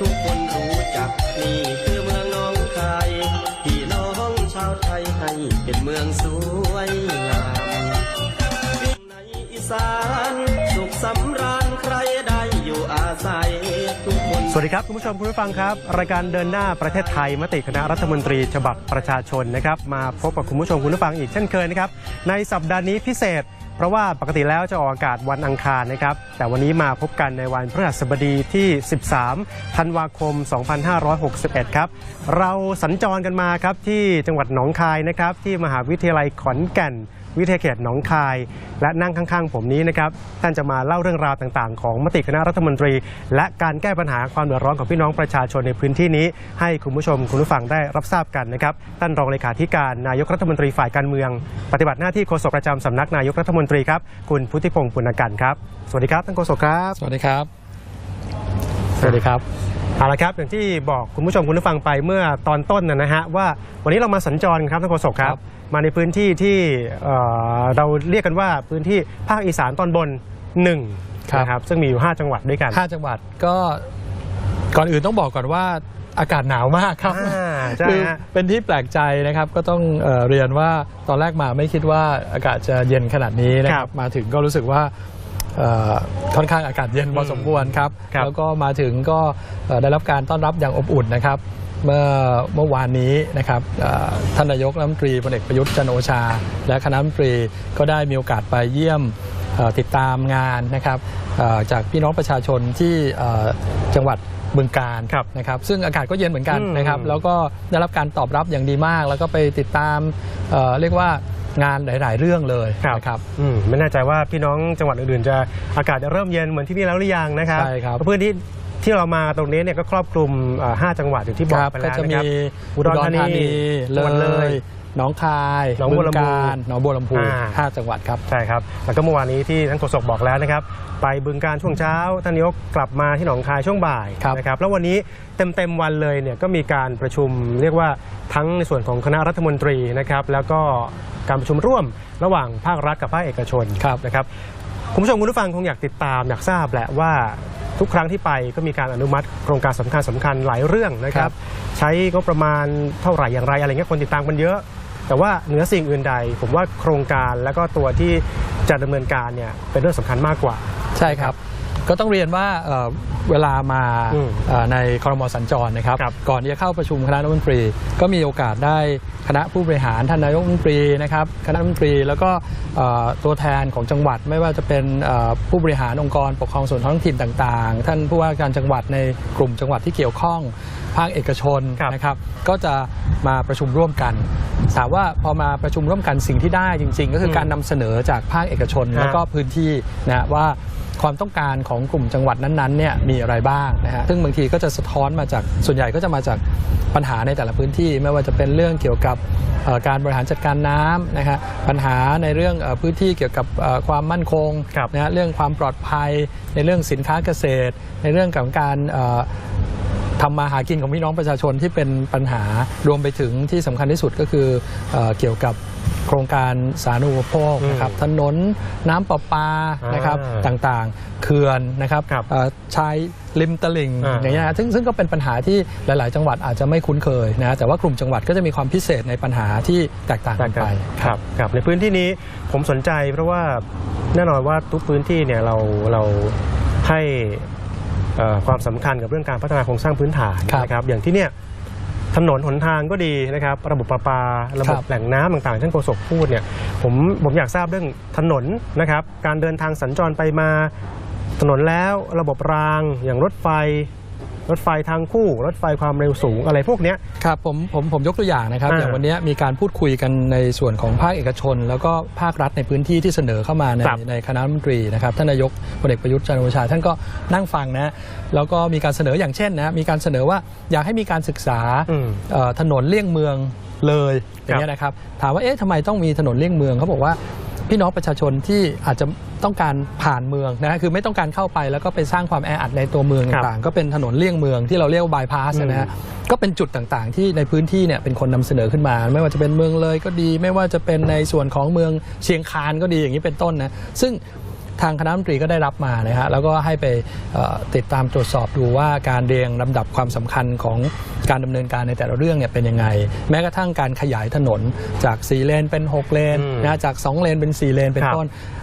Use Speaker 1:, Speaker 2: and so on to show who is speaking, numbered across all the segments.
Speaker 1: ทุกคนรู้จักนี่คือเมืองน้องคายพี่น้องชาวไทยให้เป็นเมืองสวยงามในอีสานสุขสำราญใครได้อยู่อาศัยทุกคน
Speaker 2: สวัสดีครับคุณผู้ชมคุณผู้ฟังครับ รายการเดินหน้าประเทศไทยมติคณะรัฐมนตรีฉบับประชาชนนะครับ มาพบกับคุณผู้ชมคุณผู้ฟังอีกเช่นเคยนะครับในสัปดาห์นี้พิเศษ เพราะว่าปกติแล้วจะออกอากาศวันอังคารนะครับ แต่วันนี้มาพบกันในวันพฤหัสบดีที่ 13 ธันวาคม 2561 ครับ เราสัญจรกันมาครับที่จังหวัดหนองคายนะครับ ที่มหาวิทยาลัยขอนแก่น วิทยาเขตหนองคาย และนั่งข้างๆ ผมนี้นะครับ ท่านจะมาเล่าเรื่องราวต่างๆ ของมติคณะรัฐมนตรี และการแก้ปัญหาความเดือดร้อนของพี่น้องประชาชนในพื้นที่นี้ ให้คุณผู้ชมคุณผู้ฟังได้รับทราบกันนะครับท่านรองเลขาธิการนายกรัฐมนตรีฝ่ายการเมือง ปฏิบัติหน้าที่โฆษกประจำสำนักนายกรัฐมนตรีครับ คุณพุทธิพงศ์ปุณกันครับ สวัสดีครับท่านโฆษกครับ
Speaker 3: สวัสดีครับ
Speaker 2: สวัสดีครับเอาละครับอย่างที่บอกคุณผู้ชมคุณผู้ฟังไปเมื่อตอนต้นนะนะฮะว่าวันนี้เรามาสัญจรครับท่านโฆษกครั
Speaker 3: ครับบ
Speaker 2: มาในพื้นที่ที่เอ่อเราเรียกกันว่าพื้นที่ภาคอีสานตอนบนหนึ่งนะครับซึ่งมีอยู่ 5 จังหวัดด้วยกัน
Speaker 3: ห้าจังหวัดก็ก่อนอื่นต้องบอกก่อนว่าอากาศหนาวมากครับ
Speaker 2: อ่า ใช่
Speaker 3: คือ
Speaker 2: ฮะ
Speaker 3: เป็นที่แปลกใจนะครับก็ต้องเอ่อเรียนว่าตอนแรกมาไม่คิดว่าอากาศจะเย็นขนาดนี้นะค
Speaker 2: ครั
Speaker 3: รับบมาถึงก็รู้สึกว่าเอ่อค่อนข้างอากาศเย็นพอสมควรครับ
Speaker 2: ครับ
Speaker 3: แล้วก็มาถึงก็เอ่อได้รับการต้อนรับอย่างอบอุ่นนะครับ เมื่อเมื่อวานนี้นะครับเอ่อท่านนายกรัฐมนตรีพลเอกประยุทธ์จันทร์โอชา และคณะรัฐมนตรีก็ได้มีโอกาสไปเยี่ยมเอ่อติดตามงานนะครับเอ่อจากพี่น้องประชาชนที่เอ่อจังหวัด บึงการ
Speaker 2: ครับ
Speaker 3: นะครับซึ่งอากาศก็เย็นเหมือนกัน
Speaker 2: อืม
Speaker 3: นะครับแล้วก็ได้รับการตอบรับอย่างดีมาก แล้วก็ไปติดตามเอ่อเรียกว่างานหลาย ๆ เรื่องเลยนะครับ
Speaker 2: อืมไม่แน่ใจว่าพี่น้องจังหวัดอื่นๆจะอากาศจะเริ่มเย็นเหมือนที่นี่แล้วหรือยังนะครับ
Speaker 3: ใช่ครับ
Speaker 2: เพาะพื้นที่ที่เรามาตรงนี้เนี่ยก็ครอบคลุมเอ่อห้าจังหวัดอย่างที่บอก
Speaker 3: ครับ
Speaker 2: ไป
Speaker 3: ก็
Speaker 2: แล้ว
Speaker 3: จะ
Speaker 2: นะ
Speaker 3: มี
Speaker 2: ครับ อุดรธานี
Speaker 3: เล
Speaker 2: จังหวัดเลย
Speaker 3: ยห นองคาย
Speaker 2: หนองบัวลำพู
Speaker 3: บึการหนองบัวลำพู
Speaker 2: อ่า
Speaker 3: ห้าจังหวัดครับ
Speaker 2: ใช่ครับแล้วก็เมื่อวานนี้ที่ท่านโฆษกบอกแล้วนะครับ ไปบึงการช่วงเช้าท่านนายกกลับมาที่หนองคายช่วงบ่าย
Speaker 3: ครับ
Speaker 2: นะครับแล้ววันนี้เต็มเต็มๆวันเลยเนี่ยก็มีการประชุมเรียกว่าทั้งในส่วนของคณะรัฐมนตรีนะครับ แล้วก็การประชุมร่วมระหว่างภาครัฐกับภาคเอกชน
Speaker 3: ครับ
Speaker 2: นะครับคุณผู้ชมคุณผู้ฟังคงอยากติดตามอยากทราบแหละว่าทุกครั้งที่ไปก็มีการอนุมัติโครงการสำคัญสำคัญหลายเรื่องนะค
Speaker 3: ค
Speaker 2: รั
Speaker 3: รับบ
Speaker 2: ใช้ก็ประมาณเท่าไหร่อย่างไรอะไรเงี้ยคนติดตามกันเยอะ แต่ว่าเหนือสิ่งอื่นใด ผมว่าโครงการแล้วก็ตัวที่จะดำเนินการเนี่ยเป็นเรื่องสำคัญมากกว่า
Speaker 3: ใช่ครับ ก็ต้องเรียนว่าเอ่อเวลามา
Speaker 2: อืม
Speaker 3: เอ่อในครมสัญจรนะครับ
Speaker 2: ครับ
Speaker 3: ก่อนที่จะเข้าประชุมคณะรัฐมนตรี ก็มีโอกาสได้คณะผู้บริหารท่านนายกรัฐมนตรีนะครับคณะรัฐมนตรีแล้วก็เอ่อตัวแทนของจังหวัด ไม่ว่าจะเป็นเอ่อผู้บริหารองค์กร ปกครองส่วนท้องถิ่นต่าง ๆ ท่านผู้ว่าการจังหวัดในกลุ่มจังหวัดที่เกี่ยวข้อง ภาคเอกชน
Speaker 2: ครับ
Speaker 3: นะครับ ก็จะมาประชุมร่วมกันถามว่าพอมาประชุมร่วมกันสิ่งที่ได้จริง ๆ ก็คือการนำเสนอจากภาคเอกชน
Speaker 2: ฮะ
Speaker 3: แล้วก็พื้นที่นะว่าความต้องการของกลุ่มจังหวัดนั้นๆเนี่ยมีอะไรบ้างนะฮะซึ่งบางทีก็จะสะท้อนมาจากส่วนใหญ่ก็จะมาจากปัญหาในแต่ละพื้นที่ ไม่ว่าจะเป็นเรื่องเกี่ยวกับเอ่อการบริหารจัดการน้ำนะฮะปัญหาในเรื่องเอ่อพื้นที่เกี่ยวกับเอ่อความมั่นคง
Speaker 2: ครับ
Speaker 3: นะฮะเรื่องความปลอดภัย ในเรื่องสินค้าเกษตร ในเรื่องของการเอ่อ ทำมาหากินของพี่น้องประชาชนที่เป็นปัญหารวมไปถึงที่สำคัญที่สุดก็คือเอ่อเกี่ยวกับโครงการสาธารณูปโภคนะครับถนนน้ำประปา
Speaker 2: อ่าน
Speaker 3: นะครับต่างๆเขื่อนนะครับ
Speaker 2: ครับ
Speaker 3: เอ่อชายริมตลิ่ง
Speaker 2: อ่า
Speaker 3: อย่างเงี้ยนะซึ่งซึ่งก็เป็นปัญหาที่หลาย ๆ จังหวัดอาจจะไม่คุ้นเคยนะแต่ว่ากลุ่มจังหวัดก็จะมีความพิเศษในปัญหาที่แตกต่างกันไป
Speaker 2: ครับครับในพื้นที่นี้ผมสนใจเพราะว่าแน่นอนว่าทุกพื้นที่เนี่ยเราเราให้เอ่อ ความสำคัญกับเรื่องการพัฒนาโครงสร้างพื้นฐาน
Speaker 3: ครับ
Speaker 2: นะครับอย่างที่เนี่ยถนนหนทางก็ดีนะครับ ระบบประปา ระบบ
Speaker 3: ครับ
Speaker 2: แหล่งน้ำต่างๆที่ท่านโฆษกพูดเนี่ยผมผมอยากทราบเรื่องถนนนะครับ การเดินทางสัญจรไปมาถนนแล้วระบบรางอย่างรถไฟ รถไฟทางคู่ รถไฟความเร็วสูงอะไรพวกเนี้ย
Speaker 3: ครับผมผมผมยกตัวอย่างนะครับ
Speaker 2: อ่า
Speaker 3: อย่างวันนี้มีการพูดคุยกันในส่วนของภาคเอกชน แล้วก็ภาครัฐในพื้นที่ที่เสนอเข้ามาใน
Speaker 2: ครับ
Speaker 3: ในคณะรัฐมนตรีนะครับท่านนายกพลเอกประยุทธ์จันทร์โอชา ท่านก็นั่งฟังนะแล้วก็มีการเสนออย่างเช่นนะมีการเสนอว่าอยากให้มีการศึกษา
Speaker 2: อืม
Speaker 3: เอ่อถนนเลี่ยงเมืองเลยอย่างเงี้ยนะครับถามว่าเอ๊ะทำไมต้องมีถนนเลี่ยงเมืองเขาบอกว่า พี่น้องประชาชนที่อาจจะต้องการผ่านเมืองนะฮะคือไม่ต้องการเข้าไปแล้วก็ไปสร้างความแออัดในตัวเมือง
Speaker 2: ครับ
Speaker 3: ต่างๆ ก็เป็นถนนเลี่ยงเมืองที่เราเรียกว่าบายพาส
Speaker 2: อืม
Speaker 3: นะฮะก็เป็นจุดต่างๆ ที่ในพื้นที่เนี่ยเป็นคนนำเสนอขึ้นมา ไม่ว่าจะเป็นเมืองเลยก็ดี ไม่ว่าจะเป็นในส่วนของเมืองเชียงคานก็ดีอย่างนี้เป็นต้นนะซึ่ง ทางคณะรัฐมนตรีก็ได้รับมานะฮะแล้วก็ให้ไปเอ่อติดตามตรวจสอบดูว่าการเรียงลำดับความสำคัญของการดำเนินการในแต่ละเรื่องเนี่ยเป็นยังไง แม้กระทั่งการขยายถนนจาก 4 เลนเป็น 6 เลน
Speaker 2: อืม
Speaker 3: นะจาก 2 เลนเป็น 4 เลนเป็น
Speaker 2: ครับ
Speaker 3: ต้นเอ่อ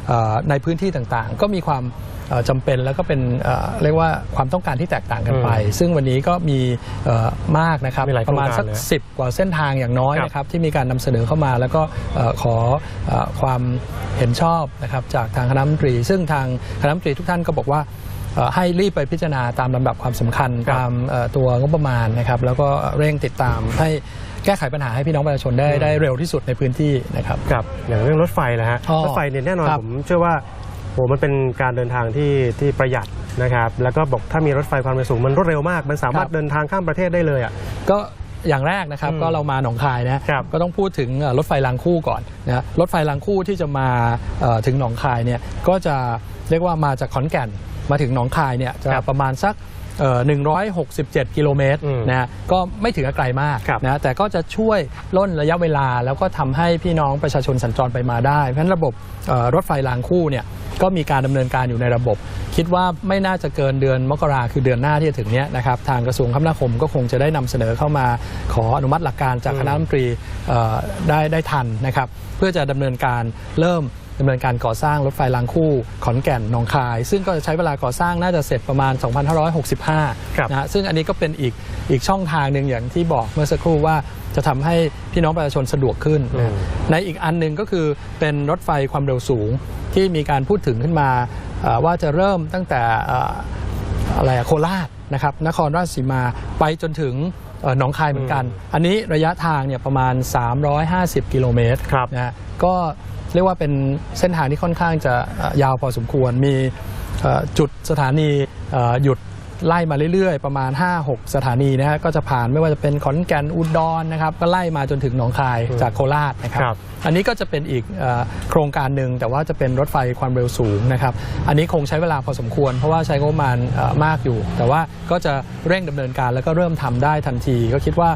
Speaker 3: ในพื้นที่ต่างๆ ก็มีความเอ่อจำเป็นแล้วก็เป็นเอ่อเรียกว่าความต้องการที่แตกต่างกันไป ซึ่งวันนี้ก็มีเอ่อมากนะครับ
Speaker 2: มีหลาย
Speaker 3: ประมาณสัก
Speaker 2: โครงการเลย
Speaker 3: 10กว่าเส้นทางอย่างน้อย
Speaker 2: ครับ
Speaker 3: นะครับที่มีการนำเสนอเข้ามา แล้วก็เอ่อขอเอ่อความเห็นชอบนะครับจากทางคณะรัฐมนตรี ซึ่งทางคณะรัฐมนตรีทุกท่านก็บอกว่าเอ่อให้รีบไปพิจารณาตามลำดับความสำคัญ
Speaker 2: ครับ
Speaker 3: ตามเอ่อตัวงบประมาณนะครับแล้วก็เร่งติดตามให้ แก้ไขปัญหาให้พี่น้องประชาชนได้
Speaker 2: อืม
Speaker 3: ได้เร็วที่สุดในพื้นที่นะครับ
Speaker 2: ครับอย่างเรื่องรถไฟนะฮะ
Speaker 3: อ๋อ
Speaker 2: รถไฟเนี่ยแน่นอน
Speaker 3: ครับ
Speaker 2: ผมเชื่อว่าโหมันเป็นการเดินทางที่ที่ประหยัดนะครับ แล้วก็บอกถ้ามีรถไฟความเร็วสูงมันรวดเร็วมาก มันสามารถ
Speaker 3: ครับ
Speaker 2: เดินทางข้ามประเทศได้เลยอะ
Speaker 3: ก็อย่างแรกนะครับ
Speaker 2: อืม
Speaker 3: ก็เรามาหนองคายนะครับก็ต้องพูดถึงเอ่อรถไฟรางคู่ก่อนนะรถไฟรางคู่ที่จะมาเอ่อถึงหนองคายเนี่ยก็จะเรียกว่ามาจากขอนแก่นมาถึงหนองคายเนี่ยจะ
Speaker 2: ครับ
Speaker 3: ประมาณสักเอ่อ 167 กิโลเมตร
Speaker 2: อืม
Speaker 3: นะฮะก็ไม่ถึงกับไกลมาก
Speaker 2: ครับ
Speaker 3: นะแต่ก็จะช่วยล่นระยะเวลา แล้วก็ทำให้พี่น้องประชาชนสัญจรไปมาได้ เพราะฉะนั้นระบบเอ่อรถไฟรางคู่เนี่ยก็มีการดำเนินการอยู่ในระบบ คิดว่าไม่น่าจะเกินเดือนมกราคือเดือนหน้าที่จะถึงเนี้ยนะครับทางกระทรวงคมนาคมก็คงจะได้นำเสนอเข้ามาขออนุมัติหลักการจาก
Speaker 2: อืม
Speaker 3: คณะรัฐมนตรีเอ่อได้ได้ทันนะครับเพื่อจะดำเนินการเริ่ม ดำเนินการก่อสร้างรถไฟรางคู่ขอนแก่นหนองคาย ซึ่งก็จะใช้เวลาก่อสร้างน่าจะเสร็จประมาณ 2565
Speaker 2: ครับ
Speaker 3: นะฮะซึ่งอันนี้ก็เป็นอีกอีกช่องทางหนึ่งอย่างที่บอกเมื่อสักครู่ว่าจะทำให้พี่น้องประชาชนสะดวกขึ้นนะ
Speaker 2: อืม
Speaker 3: ในอีกอันหนึ่งก็คือเป็นรถไฟความเร็วสูงที่มีการพูดถึงขึ้นมาเอ่อว่าจะเริ่มตั้งแต่เอ่ออะไรอะโคราชนะครับนครราชสีมาไปจนถึงเอ่อ หนองคายเหมือนกัน อันนี้ระยะทางเนี่ยประมาณ 350 กิโลเมตร
Speaker 2: ครับ
Speaker 3: นะฮะก็เรียกว่าเป็นเส้นทางที่ค่อนข้างจะเอ่อยาวพอสมควรมีเอ่อจุดสถานีเอ่อหยุด ไล่มาเรื่อยๆ ประมาณ 5-6 สถานีนะฮะก็จะผ่านไม่ว่าจะเป็นขอนแก่นอุดรนะครับก็ไล่มาจนถึงหนองคาย
Speaker 2: อืม
Speaker 3: จากโคราชนะครับ
Speaker 2: ครับ
Speaker 3: อันนี้ก็จะเป็นอีกเออโครงการหนึ่งแต่ว่าจะเป็นรถไฟความเร็วสูงนะครับอันนี้คงใช้เวลาพอสมควร เพราะว่าใช้งบประมาณเอ่อมากอยู่ แต่ว่าก็จะเร่งดำเนินการแล้วก็เริ่มทำได้ทันที ก็คิดว่า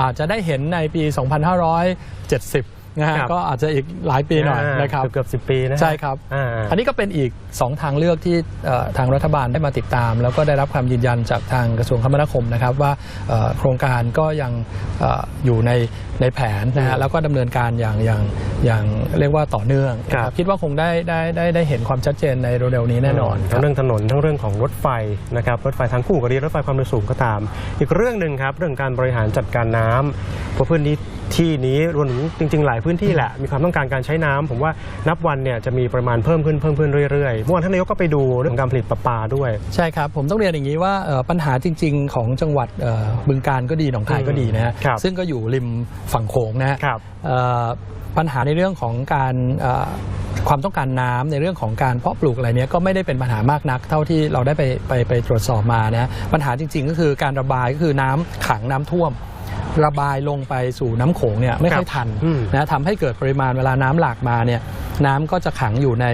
Speaker 3: อาจจะได้เห็นในปี 2570นะฮะ
Speaker 2: ครับ
Speaker 3: ก็อาจจะอีกหลายปีหน่อยนะครับ
Speaker 2: เกือบสิบปีนะฮะ
Speaker 3: ใช่ครับ
Speaker 2: อ่า
Speaker 3: อันนี้ก็เป็นอีก 2 ทางเลือกที่เอ่อทางรัฐบาลได้มาติดตาม แล้วก็ได้รับความยืนยันจากทางกระทรวงคมนาคมนะครับว่าเอ่อโครงการก็ยังเอ่ออยู่ในในแผนนะ
Speaker 2: อื
Speaker 3: ฮะ
Speaker 2: ม
Speaker 3: แล้วก็ดำเนินการอย่างอย่างอย่างเรียกว่าต่อเนื่องนะค
Speaker 2: ครั
Speaker 3: รับบคิดว่าคงได้ได้ได้ได้เห็นความชัดเจนในเร็วๆนี้แน่นอนค
Speaker 2: ทั้
Speaker 3: รับ
Speaker 2: งเรื่องถนนทั้งเรื่องของรถไฟนะครับรถไฟทางคู่ก็ดีรถไฟความเร็วสูงก็ตาม อีกเรื่องหนึ่งครับเรื่องการบริหารจัดการน้ำเพราะพื้นที่ที่นี้รวมถึงจริง ๆ หลายพื้นที่แหละมีความต้องการการใช้น้ำผมว่านับวันเนี่ยจะมีปริมาณเพิ่มขึ้นเพิ่มขึ้นเรื่อยๆเมื่อวานท่านนายกก็ไปดูเรื่องการผลิตประปาด้วย
Speaker 3: ใช่ครับผมต้องเรียนอย่างนี้ว่าเอ่อปัญหาจริง ๆ ของจังหวัดเอ่อบึงการก็ดีหนองคายก็ดีนะฮะ
Speaker 2: ครับ
Speaker 3: ซึ่งก็อยู่ริมฝั่งโขงนะฮะ
Speaker 2: ครับ
Speaker 3: เอ่อปัญหาในเรื่องของการเอ่อความต้องการน้ำในเรื่องของการเพาะปลูกอะไรเนี้ยก็ไม่ได้เป็นปัญหามากนัก เท่าที่เราได้ไปไปไปตรวจสอบมานะปัญหาจริง ๆ ก็คือการระบายก็คือน้ำขังน้ำท่วม ระบายลงไปสู่น้ำโขงเนี่ยไม่ค่อยทัน
Speaker 2: อืม
Speaker 3: นะทำให้เกิดปริมาณเวลาน้ำหลากมาเนี่ย น้ำก็จะขังอยู่ใน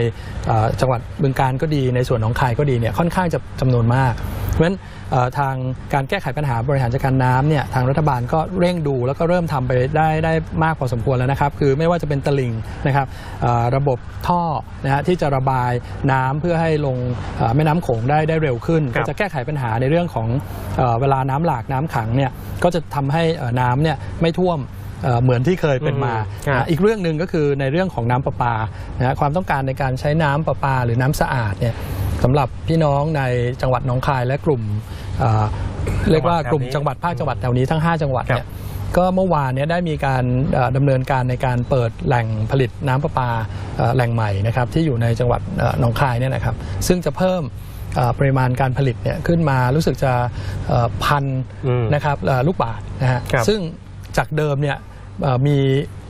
Speaker 3: เอ่อจังหวัดบึงการก็ดีในส่วนของคายก็ดีเนี่ยค่อนข้างจะจำนวนมาก เพราะฉะนั้นเอ่อทางการแก้ไขปัญหาบริหารจัดการน้ำเนี่ยทางรัฐบาลก็เร่งดูแล้วก็เริ่มทำไปได้ได้มากพอสมควรแล้วนะครับ คือไม่ว่าจะเป็นตลิ่งนะครับเอ่อระบบท่อนะฮะที่จะระบายน้ำเพื่อให้ลงเอ่อแม่น้ำโขงได้ได้เร็วขึ้น
Speaker 2: ครั
Speaker 3: ก็
Speaker 2: บ
Speaker 3: จะแก้ไขปัญหาในเรื่องของเอ่อเวลาน้ำหลากน้ำขังเนี่ยก็จะทำให้เอ่อน้ำเนี่ยไม่ท่วม เอ่อเหมือนที่เคยเป็นมา
Speaker 2: อืมครับ
Speaker 3: นะอีกเรื่องหนึ่งก็คือในเรื่องของน้ำประปานะฮะความต้องการในการใช้น้ำประปาหรือน้ำสะอาดเนี่ยสำหรับพี่น้องในจังหวัดหนองคายและกลุ่มเอ่อเรียกว่ากลุ่มจังหวัดภาคจังหวัดแถวนี้ทั้ง 5 จังหวัดเนี่ยก็เมื่อวานเนี้ได้มีการเอ่อดำเนินการในการเปิดแหล่งผลิตน้ำประปาเอ่อแหล่งใหม่นะครับที่อยู่ในจังหวัดเอ่อหนองคายเนี่ยนะครับ ซึ่งจะเพิ่มเอ่อปริมาณการผลิตเนี่ยขึ้นมารู้สึกจะเอ่อพัน
Speaker 2: อืม
Speaker 3: นะครับเอ่อลูกบาทนะฮะ
Speaker 2: ครับ
Speaker 3: ซึ่งจากเดิมเนี่ยเอ่อ มี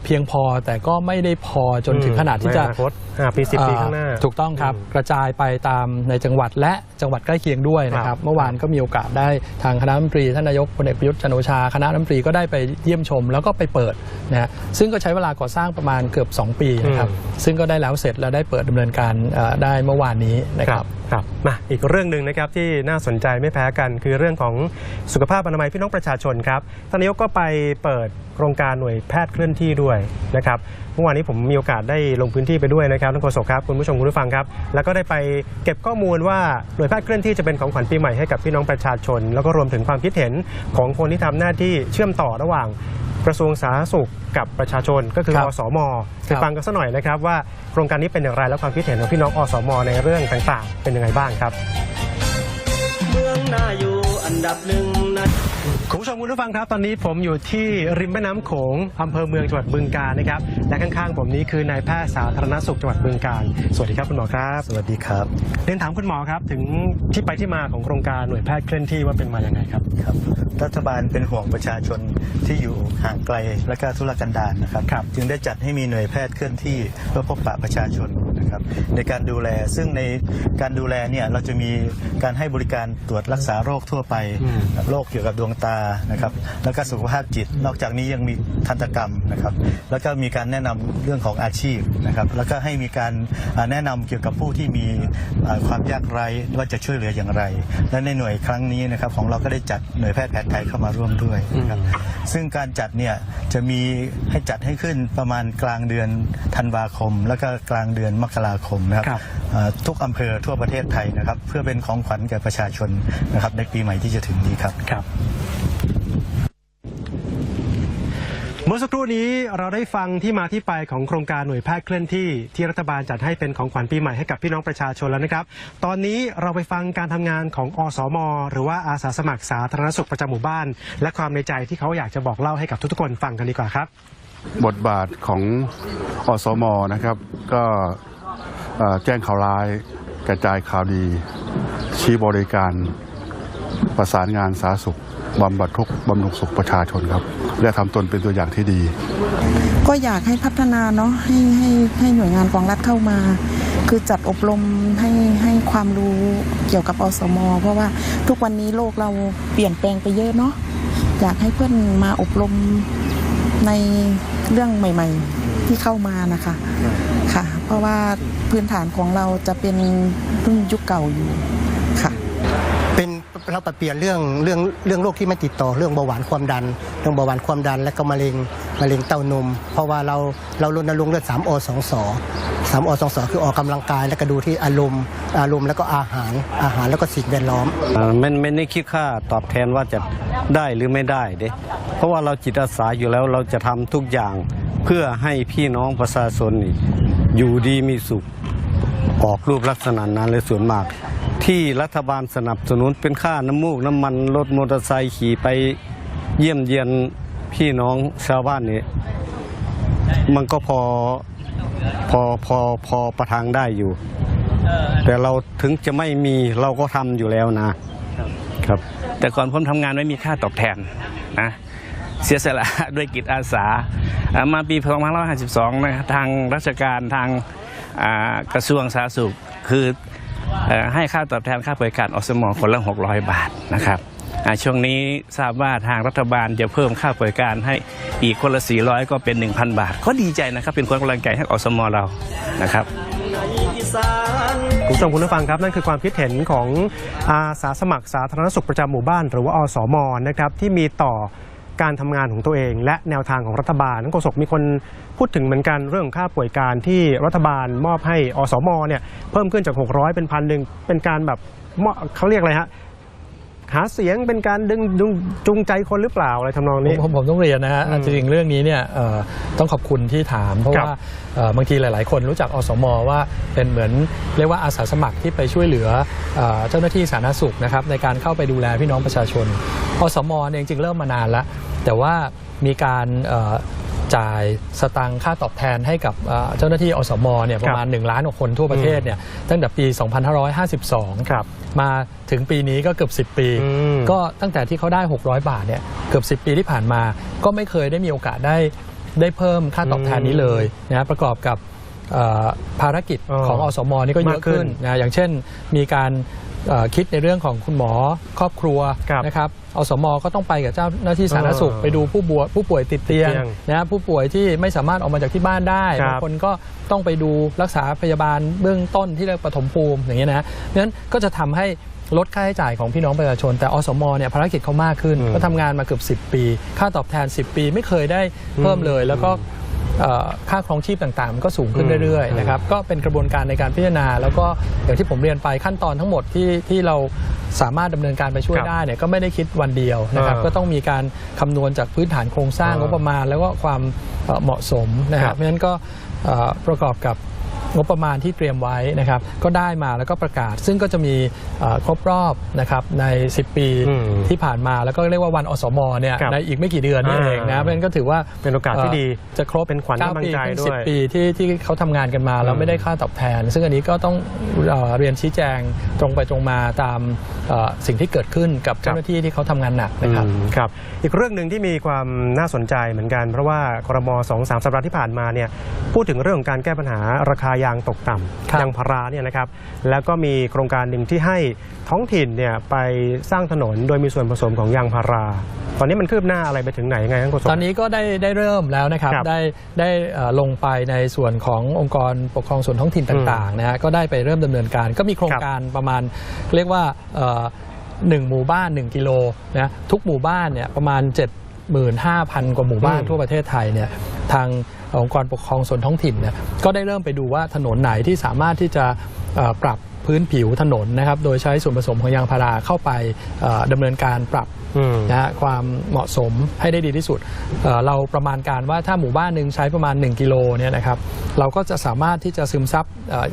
Speaker 3: เพียงพอแต่ก็ไม่ได้พอจนถึงขนาดที่จะ
Speaker 2: ในอนาคตห้าปีสิบปีข้างหน้า
Speaker 3: ถูกต้องครับกระจายไปตามในจังหวัดและจังหวัดใกล้เคียงด้วยนะค
Speaker 2: ครั
Speaker 3: รับ
Speaker 2: บ
Speaker 3: เมื่อวานก็มีโอกาสได้ทางคณะรัฐมนตรีท่านนายกพลเอกประยุทธ์จันทร์โอชาคณะรัฐมนตรีก็ได้ไปเยี่ยมชม แล้วก็ไปเปิดนะฮะซึ่งก็ใช้เวลาก่อสร้างประมาณเกือบ 2 ปีนะครับซึ่งก็ได้แล้วเสร็จและได้เปิดดำเนินการเอ่อได้เมื่อวานนี้นะครับ
Speaker 2: ครับมาอีกเรื่องหนึ่งนะครับที่น่าสนใจไม่แพ้กัน คือเรื่องของสุขภาพอนามัยพี่น้องประชาชนครับท่านนายกก็ไปเปิดโครงการหน่วยแพทย์เคลื่อนที่ด้วยนะครับเมื่อวานนี้ผมมีโอกาสได้ลงพื้นที่ไปด้วยนะครับท่านโฆษกครับคุณผู้ชมคุณผู้ฟังครับ แล้วก็ได้ไปเก็บข้อมูลว่าหน่วยแพทย์เคลื่อนที่จะเป็นของขวัญปีใหม่ให้กับพี่น้องประชาชน แล้วก็รวมถึงความคิดเห็นของคนที่ทำหน้าที่เชื่อมต่อระหว่าง กระทรวงสาธารณสุขกับประชาชนก็คือ
Speaker 3: ครับ
Speaker 2: อสมไปฟังกันสักหน่อยนะครับว่าโครงการนี้เป็นอย่างไรและความคิดเห็นของพี่น้องอสมในเรื่องต่างๆ เป็นยังไงบ้างครับ
Speaker 1: เมืองน่าอยู่อันดับหนึ่งใน
Speaker 2: คุณผู้ชมคุณผู้ฟังครับ ตอนนี้ผมอยู่ที่ริมแม่น้ำโขงอำเภอเมืองจังหวัดบึงกาฬนะครับ และข้างๆ ผมนี้คือนายแพทย์สาธารณสุขจังหวัดบึงกาฬสวัสดีครับคุณหมอครับ
Speaker 4: สวัสดีครับ
Speaker 2: เรียนถามคุณหมอครับถึงที่ไปที่มาของโครงการหน่วยแพทย์เคลื่อนที่ว่าเป็นมาอย่างไงครับ
Speaker 4: ครับ รัฐบาลเป็นห่วงประชาชนที่อยู่ห่างไกลและก็ทุรกันดารนะครับ
Speaker 2: ครับ
Speaker 4: จึงได้จัดให้มีหน่วยแพทย์เคลื่อนที่เพื่อพบปะประชาชน นะครับในการดูแลซึ่งในการดูแลเนี่ยเราจะมีการให้บริการตรวจรักษาโรคทั่วไปโรคเกี่ยวกับดวงตานะครับแล้วก็สุขภาพจิต นอกจากนี้ยังมีทันตกรรมนะครับแล้วก็มีการแนะนำเรื่องของอาชีพนะครับแล้วก็ให้มีการอ่าแนะนำเกี่ยวกับผู้ที่มีอ่าความยากไร้ว่าจะช่วยเหลืออย่างไร และในหน่วยครั้งนี้นะครับของเราก็ได้จัดหน่วยแพทย์แผนไทยเข้ามาร่วมด้วยนะครับซึ่งการจัดเนี่ยจะมีให้จัดให้ขึ้นประมาณกลางเดือนธันวาคม แล้วก็กลางเดือนมกราคมนะครับ
Speaker 2: ครับ
Speaker 4: อ่าทุกอำเภอทั่วประเทศไทยนะครับ เพื่อเป็นของขวัญแก่ประชาชนนะครับในปีใหม่ที่จะถึงนี้ครับ
Speaker 2: ครับเมื่อสักครู่นี้เราได้ฟังที่มาที่ไปของโครงการหน่วยแพทย์เคลื่อนที่ที่รัฐบาลจัดให้เป็นของขวัญปีใหม่ให้กับพี่น้องประชาชนแล้วนะครับ ตอนนี้เราไปฟังการทำงานของอสม หรือว่าอาสาสมัครสาธารณสุขประจำหมู่บ้าน และความในใจที่เขาอยากจะบอกเล่าให้กับทุกๆคนฟังกันดีกว่าครับ
Speaker 5: บทบาทของอสมนะครับ ก็เอ่อ แจ้งข่าวร้าย กระจายข่าวดี ชี้บริการ ประสานงานสาธารณสุขบำบัดทุกข์บำรุงสุขประชาชนครับ และทำตนเป็นตัวอย่างที่ดี
Speaker 6: ก็อยากให้พัฒนาเนาะให้ให้ให้หน่วยงานของรัฐเข้ามา คือจัดอบรมให้ให้ความรู้เกี่ยวกับอสม เพราะว่าทุกวันนี้โลกเราเปลี่ยนแปลงไปเยอะเนาะอยากให้เพื่อนมาอบรมในเรื่องใหม่ ๆ ที่เข้ามานะคะค่ะ ราะว่าพื้นฐานของเราจะเป็นรุ่นยุคเก่าอยู่ค่ะ
Speaker 7: เป็นเราปรับเปลี่ยนเรื่องเรื่องเรื่องโรคที่ไม่ติดต่อเรื่องเบาหวานความดัน เรื่องเบาหวานความดัน และก็มะเร็งมะเร็งเต้านม เพราะว่าเราเรารณรงค์เรื่อง3อ2ส3อ2สคือออกกำลังกาย และก็ดูที่อารมณ์อารมณ์แล้วก็อาหารอาหารแล้วก็สิ่งแวดล้อม
Speaker 8: เอ่อไม่ไม่ได้คิดค่าตอบแทนว่าจะได้หรือไม่ได้เด้เพราะว่าเราจิตอาสาอยู่แล้วเราจะทำทุกอย่างเพื่อให้พี่น้องประชาชนนี่ อยู่ดีมีสุข ออกรูปลักษณะนั้นเลยส่วนมาก ที่รัฐบาลสนับสนุนเป็นค่าน้ำมูกน้ำมันรถมอเตอร์ไซค์ขี่ไปเยี่ยมเยียนพี่น้องชาวบ้านนี่มันก็พอพอพอพอประทังได้อยู่ แต่เราถึงจะไม่มีเราก็ทำอยู่แล้วนะครับ
Speaker 9: แต่ก่อนผมทำงานไม่มีค่าตอบแทนนะ เสียสละด้วยกิจอาสาามาปี 2552 นะครับทางราชการทางากระทรวงสาธารณสุข คืออให้ค่าตอบแทนค่าบริการอสมอคนละ 600 บาทนะครับช่วงนี้ทราบว่าทางรัฐบาลจะเพิ่มค่าบริการให้อีกคนละ 400 ก็เป็น 1,000 บาท ก็ดีใจนะครับ เป็นคนกำลังใจให้อสมอเรานะครับ
Speaker 2: คุณผู้ชมคุณผู้ฟังครับนั่นคือความคิดเห็นของอาสาสมัครสาธารณสุขประจำหมู่บ้าน หรือว่าอสมนะครับที่มีต่อ การทำงานของตัวเอง และแนวทางของรัฐบาลนักโฆษกมีคนพูดถึงเหมือนกันเรื่องของค่าป่วยการที่รัฐบาลมอบให้อสมเนี่ยเพิ่มขึ้นจาก 600 เป็นพันหนึ่งเป็นการแบบมอบเขาเรียกอะไรฮะหาเสียงเป็นการดึงดึงจูงใจคนหรือเปล่าอะไรทำนอง
Speaker 3: ผม
Speaker 2: นี้
Speaker 3: ผมผมต้องเรียนนะฮะ
Speaker 2: อืม
Speaker 3: จริงๆเรื่องนี้เนี่ยเอ่อต้องขอบคุณที่ถาม เพราะ
Speaker 2: ครับ
Speaker 3: ว่าเอ่อบางทีหลาย ๆ คนรู้จักอสมว่าเป็นเหมือนเรียกว่าอาสาสมัครที่ไปช่วยเหลือเอ่อเจ้าหน้าที่สาธารณสุขนะครับในการเข้าไปดูแลพี่น้องประชาชนอสมเนี่ยจริงๆเริ่มมานานแล้ว แต่ว่ามีการเอ่อจ่ายสตังค่าตอบแทนให้กับเอ่อเจ้าหน้าที่อสมเนี่ยประมาณ 1 ล้านกว่าคนทั่วประเทศเนี่ยตั้งแต่ปี 2552
Speaker 2: ครับ
Speaker 3: มาถึงปีนี้ก็เกือบ 10 ปี
Speaker 2: อืม
Speaker 3: ก็ตั้งแต่ที่เขาได้ 600 บาทเนี่ยเกือบ 10 ปีที่ผ่านมา ก็ไม่เคยได้มีโอกาสได้ได้เพิ่มค่าตอบแทนนี้เลยนะประกอบกับเอ่อภารกิจ
Speaker 2: อ๋อ
Speaker 3: ของอสมนี่ก็เยอะ
Speaker 2: มากขึ้
Speaker 3: ขึ้
Speaker 2: น
Speaker 3: นนะอย่างเช่นมีการเอ่อ คิดในเรื่องของคุณหมอครอบครัว
Speaker 2: ครับ
Speaker 3: นะครับอสมก็ต้องไปกับเจ้าหน้าที่สาธารณสุข
Speaker 2: อ๋อ
Speaker 3: ไปดูผู้ป่วยผู้ป่วยติดเตียง
Speaker 2: ติดเตียง
Speaker 3: นะผู้ป่วยที่ไม่สามารถออกมาจากที่บ้านได้
Speaker 2: ครับ
Speaker 3: บางคนก็ต้องไปดูรักษาพยาบาลเบื้องต้นที่เรียกปฐมภูมิอย่างเงี้ยนะเพราะฉะนั้นก็จะทำให้ลดค่าใช้จ่ายของพี่น้องประชาชน แต่อสมเนี่ยภารกิจเขามากขึ้น
Speaker 2: อืม
Speaker 3: ก็ทำงานมาเกือบ 10 ปี ค่าตอบแทน 10 ปีไม่เคยได้เพิ่มเลยแล้วก็เอ่อ ค่าครองชีพต่างๆ มันก็สูงขึ้นเรื่อย
Speaker 2: อืม
Speaker 3: ๆนะครับก็เป็นกระบวนการในการพิจารณา แล้วก็อย่างที่ผมเรียนไปขั้นตอนทั้งหมดที่ที่เราสามารถดำเนินการไปช่วย
Speaker 2: ครับ
Speaker 3: ได้เนี่ยก็ไม่ได้คิดวันเดียวนะครับ
Speaker 2: เออ
Speaker 3: ก็ต้องมีการคำนวณจากพื้นฐานโครงสร้าง
Speaker 2: เออง
Speaker 3: บประมาณ แล้วก็ความเอ่อเหมาะสมนะค
Speaker 2: ครั
Speaker 3: รับบเพราะฉะนั้นก็เอ่อประกอบกับ งบประมาณที่เตรียมไว้นะครับก็ได้มาแล้วก็ประกาศ ซึ่งก็จะมีเอ่อครบรอบนะครับใน 10 ปี
Speaker 2: อืม
Speaker 3: ที่ผ่านมาแล้วก็เรียกว่าวันอสมเนี่ย
Speaker 2: ครับ
Speaker 3: ในอีกไม่กี่เดือนนี่
Speaker 2: อ่า
Speaker 3: เองนะเพราะฉะนั้นก็ถือว่า
Speaker 2: เป็นโอกาสที่ดี
Speaker 3: เอ่อจะครบ
Speaker 2: เป็นขวัญ
Speaker 3: ก้ากำ
Speaker 2: ลังใจ
Speaker 3: ปี
Speaker 2: ด้วย
Speaker 3: สิบปีที่ที่เขาทำงานกันมาแล้ว
Speaker 2: อืม
Speaker 3: ไม่ได้ค่าตอบแทน ซึ่งอันนี้ก็ต้องเอ่อเรียนชี้แจงตรงไปตรงมาตามเอ่อสิ่งที่เกิดขึ้นกับเจ้าหน้าที่ที่เขาทำงานหนักนะครับ
Speaker 2: อืมครับ อีกเรื่องหนึ่งที่มีความน่าสนใจเหมือนกัน เพราะว่าครมสองสามสัปดาห์ที่ผ่านมาเนี่ยพูดถึงเรื่องของการแก้ปัญหาราคายางตกต่
Speaker 3: ครับำ
Speaker 2: ยางพาราเนี่ยนะครับแล้วก็มีโครงการหนึ่งที่ให้ท้องถิ่นเนี่ยไปสร้างถนนโดยมีส่วนผสมของยางพารา ตอนนี้มันคืบหน้าอะไรไปถึงไหนยังไงท่านโฆษก
Speaker 3: ตอนนี้ก็ได้ได้เริ่มแล้วนะครับ
Speaker 2: ครับ
Speaker 3: ได้ได้เอ่อลงไปในส่วนขององค์กรปกครองส่วนท้องถิ่นต่างๆนะฮะก็ได้ไปเริ่มดำเนินการ ก็มีโครง
Speaker 2: ครับ
Speaker 3: การประมาณเรียกว่าเอ่อหนึ่งหมู่บ้าน 1 กิโลนะทุกหมู่บ้านเนี่ยประมาณ 75,000 กว่าหมู่บ้าน
Speaker 2: อืม
Speaker 3: ทั่วประเทศไทยเนี่ยทาง องค์กรปกครองส่วนท้องถิ่นเนี่ยก็ได้เริ่มไปดูว่าถนนไหนที่สามารถที่จะเอ่อปรับพื้นผิวถนนนะครับ โดยใช้ส่วนผสมของยางพาราเข้าไปเอ่อดำเนินการปรับ
Speaker 2: อืม
Speaker 3: นะฮะความเหมาะสมให้ได้ดีที่สุดเอ่อเราประมาณการว่าถ้าหมู่บ้านหนึ่งใช้ประมาณ 1 กิโลเนี่ยนะครับ เราก็จะสามารถที่จะซึมซับเอ่อ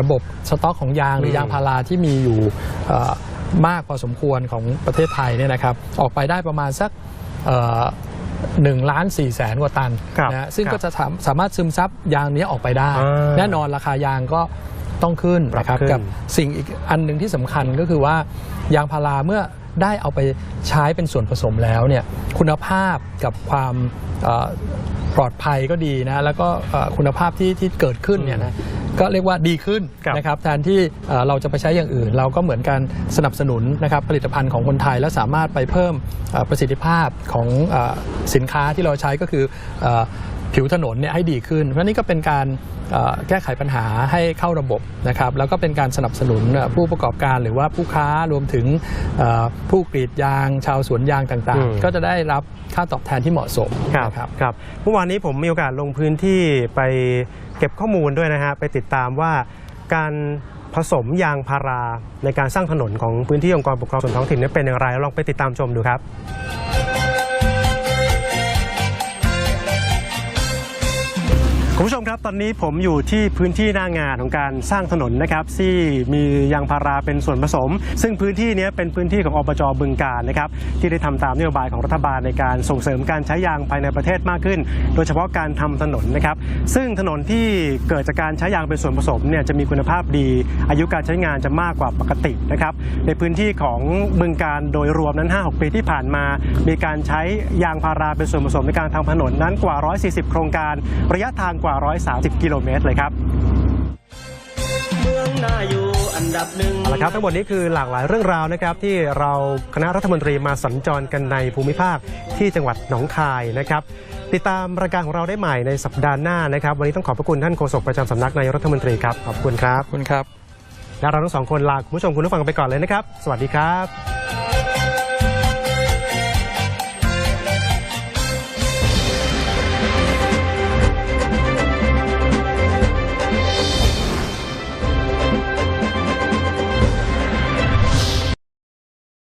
Speaker 3: ระบบสต็อกของยางหรือ
Speaker 2: ม
Speaker 3: ยางพาราที่มีอยู่เอ่อมากพอสมควรของประเทศไทยเนี่ยนะครับ ออกไปได้ประมาณสัก หนึ่งล้านสี่แสนกว่าตัน
Speaker 2: ครับ
Speaker 3: นะฮะซึ่ง
Speaker 2: ครับ
Speaker 3: ก็จะสามสามารถซึมซับยางนี้ออกไปได้
Speaker 2: อ่า
Speaker 3: แน่นอนราคายางก็ต้องขึ้น
Speaker 2: ปรับ
Speaker 3: นะครับ
Speaker 2: ขึ้น
Speaker 3: กับสิ่งอีกอันหนึ่งที่สำคัญก็คือว่ายางพาราเมื่อได้เอาไปใช้เป็นส่วนผสมแล้วเนี่ยคุณภาพกับความเอ่อ ปลอดภัยก็ดีนะแล้วก็เอ่อคุณภาพที่ที่เกิดขึ้นเนี่ยนะก็เรียกว่าดีขึ้น
Speaker 2: ครับ
Speaker 3: นะครับแทนที่เอ่อเราจะไปใช้อย่างอื่น เราก็เหมือนการสนับสนุนนะครับผลิตภัณฑ์ของคนไทย และสามารถไปเพิ่มเอ่อประสิทธิภาพของเออสินค้าที่เราใช้ก็คือเอ่อ ผิวถนนเนี่ยให้ดีขึ้น เพราะนี่ก็เป็นการเอ่อแก้ไขปัญหาให้เข้าระบบนะครับ แล้วก็เป็นการสนับสนุนเอ่อผู้ประกอบการหรือว่าผู้ค้ารวมถึงเอ่อผู้กรีดยาง ชาวสวนยางต่าง
Speaker 2: อืม
Speaker 3: ๆก็จะได้รับค่าตอบแทนที่เหมาะสม
Speaker 2: ครับ
Speaker 3: นะครับ
Speaker 2: ครับเมื่อวานนี้ผมมีโอกาสลงพื้นที่ไปเก็บข้อมูลด้วยนะฮะไปติดตามว่าการผสมยางพาราในการสร้างถนนของพื้นที่องค์กรปกครองส่วนท้องถิ่นเนี่ยเป็นอย่างไรลองไปติดตามชมดูครับ ครับตอนนี้ผมอยู่ที่พื้นที่หน้างานของการสร้างถนนนะครับที่มียางพาราเป็นส่วนผสม ซึ่งพื้นที่นี้เป็นพื้นที่ของอบจบึงการนะครับที่ได้ทำตามนโยบายของรัฐบาลในการส่งเสริมการใช้ยางภายในประเทศมากขึ้น โดยเฉพาะการทำถนนนะครับซึ่งถนนที่เกิดจากการใช้ยางเป็นส่วนผสมเนี่ยจะมีคุณภาพดี อายุการใช้งานจะมากกว่าปกตินะครับในพื้นที่ของบึงการโดยรวมนั้น 5-6 ปีที่ผ่านมา มีการใช้ยางพาราเป็นส่วนผสมในการทำถนนนั้นกว่า 140 โครงการระยะทางกว่า130 กิโลเมตรเลยครับ
Speaker 1: เมืองน่าอยู่อันดับหนึ่ง
Speaker 2: เอาละครับทั้งหมดนี้คือหลากหลายเรื่องราวนะครับ ที่เราคณะรัฐมนตรีมาสัญจรกันในภูมิภาคที่จังหวัดหนองคายนะครับ ติดตามรายการของเราได้ใหม่ในสัปดาห์หน้านะครับ วันนี้ต้องขอบพระคุณท่านโฆษกประจำสำนักนายกรัฐมนตรีครับขอบคุณครับ
Speaker 3: ขอบคุณครับ
Speaker 2: และเราทั้งสองคนลาคุณผู้ชมคุณผู้ฟังไปก่อนเลยนะครับ สวัสดีครับ